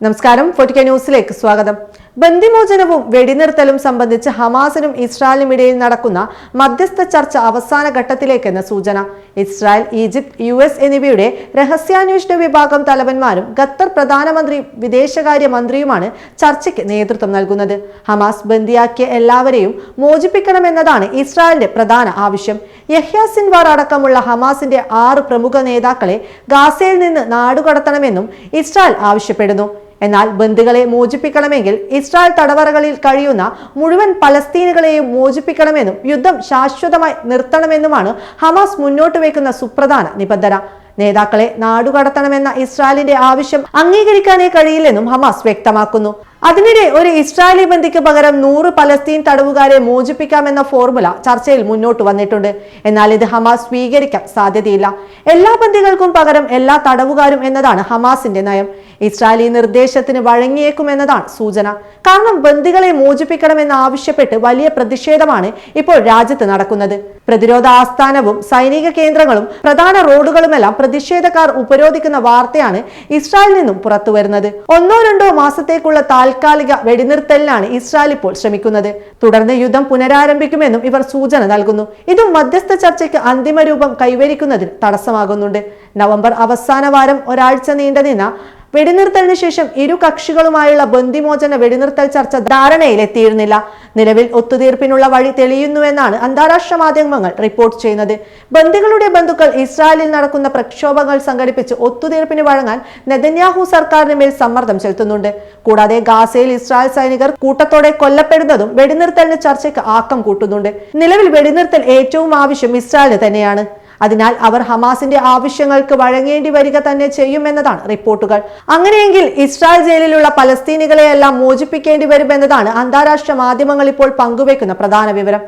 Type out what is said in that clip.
നമസ്കാരം ഫോർട്ടിക്ക ന്യൂസിലേക്ക് സ്വാഗതം. ബന്ധിമോചനവും വെടിനിർത്തലും സംബന്ധിച്ച് ഹമാസിനും ഇസ്രായേലിനും ഇടയിൽ നടക്കുന്ന മധ്യസ്ഥ ചർച്ച അവസാന ഘട്ടത്തിലേക്കെന്ന സൂചന. ഇസ്രായേൽ ഈജിപ്ത് യു എസ് എന്നിവയുടെ രഹസ്യാന്വേഷണ വിഭാഗം തലവന്മാരും ഖത്തർ പ്രധാനമന്ത്രി വിദേശകാര്യ മന്ത്രിയുമാണ് ചർച്ചയ്ക്ക് നേതൃത്വം നൽകുന്നത്. ഹമാസ് ബന്ദിയാക്കിയ എല്ലാവരെയും മോചിപ്പിക്കണമെന്നതാണ് ഇസ്രായേലിന്റെ പ്രധാന ആവശ്യം. യഹ്യ സിൻവാർ അടക്കമുള്ള ഹമാസിന്റെ ആറ് പ്രമുഖ നേതാക്കളെ ഗാസയിൽ നിന്ന് നാടുകടത്തണമെന്നും ഇസ്രായേൽ ആവശ്യപ്പെടുന്നു. എന്നാൽ ബന്ദികളെ മോചിപ്പിക്കണമെങ്കിൽ ഇസ്രായേൽ തടവറകളിൽ കഴിയുന്ന മുഴുവൻ പലസ്തീനുകളെയും മോചിപ്പിക്കണമെന്നും യുദ്ധം ശാശ്വതമായി നിർത്തണമെന്നുമാണ് ഹമാസ് മുന്നോട്ട് വയ്ക്കുന്ന സുപ്രധാന നിബന്ധന. നേതാക്കളെ നാടുകടത്തണമെന്ന ഇസ്രായേലിന്റെ ആവശ്യം അംഗീകരിക്കാനേ കഴിയില്ലെന്നും ഹമാസ് വ്യക്തമാക്കുന്നു. അതിനിടെ ഒരു ഇസ്രായേലി ബന്ധിക്ക് പകരം നൂറ് പലസ്തീൻ തടവുകാരെ മോചിപ്പിക്കാമെന്ന ഫോർമുല ചർച്ചയിൽ മുന്നോട്ട് വന്നിട്ടുണ്ട്. എന്നാൽ ഇത് ഹമാസ് സ്വീകരിക്കാൻ സാധ്യതയില്ല. എല്ലാ ബന്ദികൾക്കും പകരം എല്ലാ തടവുകാരും എന്നതാണ് ഹമാസിന്റെ നയം. ഇസ്രായേലി നിർദ്ദേശത്തിന് വഴങ്ങിയേക്കുമെന്നതാണ് സൂചന. കാരണം ബന്ദികളെ മോചിപ്പിക്കണമെന്ന് ആവശ്യപ്പെട്ട് വലിയ പ്രതിഷേധമാണ് ഇപ്പോൾ രാജ്യത്ത് നടക്കുന്നത്. പ്രതിരോധ ആസ്ഥാനവും സൈനിക കേന്ദ്രങ്ങളും പ്രധാന റോഡുകളുമെല്ലാം പ്രതിഷേധക്കാർ ഉപരോധിക്കുന്ന വാർത്തയാണ് ഇസ്രായേലിൽ നിന്നും പുറത്തുവരുന്നത്. ഒന്നോ രണ്ടോ മാസത്തേക്കുള്ള താൽക്കാലിക വെടിനിർത്തലിനാണ് ഇസ്രായേൽ ഇപ്പോൾ ശ്രമിക്കുന്നത്. തുടർന്ന് യുദ്ധം പുനരാരംഭിക്കുമെന്നും ഇവർ സൂചന നൽകുന്നു. ഇത് മധ്യസ്ഥ ചർച്ചയ്ക്ക് അന്തിമ രൂപം കൈവരിക്കുന്നതിന് തടസ്സമാകുന്നുണ്ട്. നവംബർ അവസാന വാരം ഒരാഴ്ച നീണ്ടുനിന്ന വെടിനിർത്തലിന് ശേഷം ഇരു കക്ഷികളുമായുള്ള ബന്ധിമോചന വെടിനിർത്തൽ ചർച്ച ധാരണയിലെത്തിയിരുന്നില്ല. നിലവിൽ ഒത്തുതീർപ്പിനുള്ള വഴി തെളിയുന്നുവെന്നാണ് അന്താരാഷ്ട്ര മാധ്യമങ്ങൾ റിപ്പോർട്ട് ചെയ്യുന്നത്. ബന്ദികളുടെ ബന്ധുക്കൾ ഇസ്രായേലിൽ നടക്കുന്ന പ്രക്ഷോഭങ്ങൾ സംഘടിപ്പിച്ച് ഒത്തുതീർപ്പിന് വഴങ്ങാൻ നെതന്യാഹു സർക്കാരിന് മേൽ സമ്മർദ്ദം ചെലുത്തുന്നുണ്ട്. കൂടാതെ ഗാസയിൽ ഇസ്രായേൽ സൈനികർ കൂട്ടത്തോടെ കൊല്ലപ്പെടുന്നതും വെടിനിർത്തലിന് ചർച്ചയ്ക്ക് ആക്കം കൂട്ടുന്നുണ്ട്. നിലവിൽ വെടിനിർത്തൽ ഏറ്റവും ആവശ്യം ഇസ്രായേലിന് തന്നെയാണ്. അതിനാൽ അവർ ഹമാസിന്റെ ആവശ്യങ്ങൾക്ക് വഴങ്ങേണ്ടി വരിക തന്നെ ചെയ്യുമെന്നതാണ് റിപ്പോർട്ടുകൾ. അങ്ങനെയെങ്കിൽ ഇസ്രായേൽ ജയിലിലുള്ള പലസ്തീനികളെയെല്ലാം മോചിപ്പിക്കേണ്ടി വരുമെന്നതാണ് അന്താരാഷ്ട്ര മാധ്യമങ്ങൾ ഇപ്പോൾ പങ്കുവെക്കുന്ന പ്രധാന വിവരം.